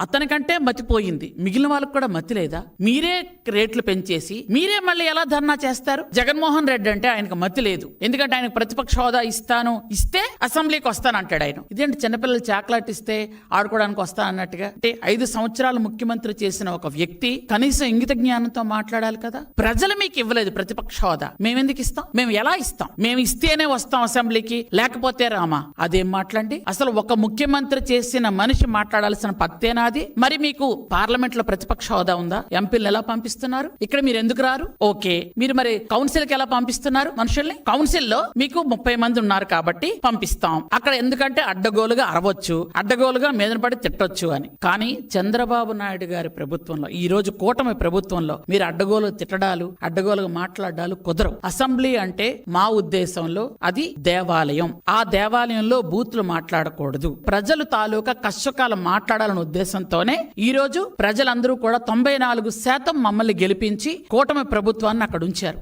అతనికంటే మతిపోయింది. మిగిలిన వాళ్ళకి కూడా మతి లేదా? మీరే రేట్లు పెంచేసి మీరే మళ్ళీ ఎలా ధర్నా చేస్తారు? జగన్మోహన్ రెడ్డి అంటే ఆయనకు మతి లేదు. ఎందుకంటే ఆయన ప్రతిపక్ష హోదా ఇస్తాను. ఇస్తే అసెంబ్లీకి వస్తాను అంటాడు ఆయన. ఇదేంటి చిన్నపిల్లలు చాక్లెట్ ఇస్తే ఆడుకోవడానికి వస్తా అన్నట్టుగా? అంటే ఐదు సంవత్సరాలు ముఖ్యమంత్రి చేసిన ఒక వ్యక్తి కనీసం ఇంగిత జ్ఞానంతో మాట్లాడాలి కదా? ప్రజలు మీకు ఇవ్వలేదు ప్రతిపక్ష హోదా. మేము ఎందుకు ఇస్తాం? మేము ఎలా ఇస్తాం? మేము ఇస్తేనే వస్తాం అసెంబ్లీకి. లేకపోతే రామా? అదేం మాట్లాడి? అసలు ఒక ముఖ్యమంత్రి చేసిన మనిషి మాట్లాడాల్సిన పత్తేనా పత్తేనాది మరి మీకు పార్లమెంట్లో ప్రతిపక్ష హోదా ఉందా? ఎంపీలు ఎలా పంపిస్తున్నారు? ఇక్కడ మీరు ఎందుకు రారు? ఓకే. మీరు మరి కౌన్సిల్కి ఎలా పంపిస్తున్నారు మనుషుల్ని? కౌన్సిల్లో మీకు ముప్పై మంది ఉన్నారు కాబట్టి పంపిస్తాం. అక్కడ ఎందుకంటే అడ్డగోలుగా అరవచ్చు. అడ్డగోలుగా మీద పడి తిట్టొచ్చు అని. కానీ చంద్రబాబు నాయుడు గారి ప్రభుత్వంలో ఈ రోజు కూటమి ప్రభుత్వంలో మీరు అడ్డగోలు తిట్టడాలు అడ్డగోలుగా మాట్లాడాలు కుదరవు. అసెంబ్లీ అంటే మా ఉద్దేశంలో అది దేవాలయం. ఆ దేవాలయంలో బూత్లు మాట్లాడకూడదు. ప్రజలు తాలూకా కష్టకాలం మాట్లాడాలనే ఉద్దేశంతోనే ఈ రోజు ప్రజలందరూ కూడా తొంభై నాలుగు శాతం మమ్మల్ని గెలిపించి కూటమి ప్రభుత్వాన్ని అక్కడ ఉంచారు.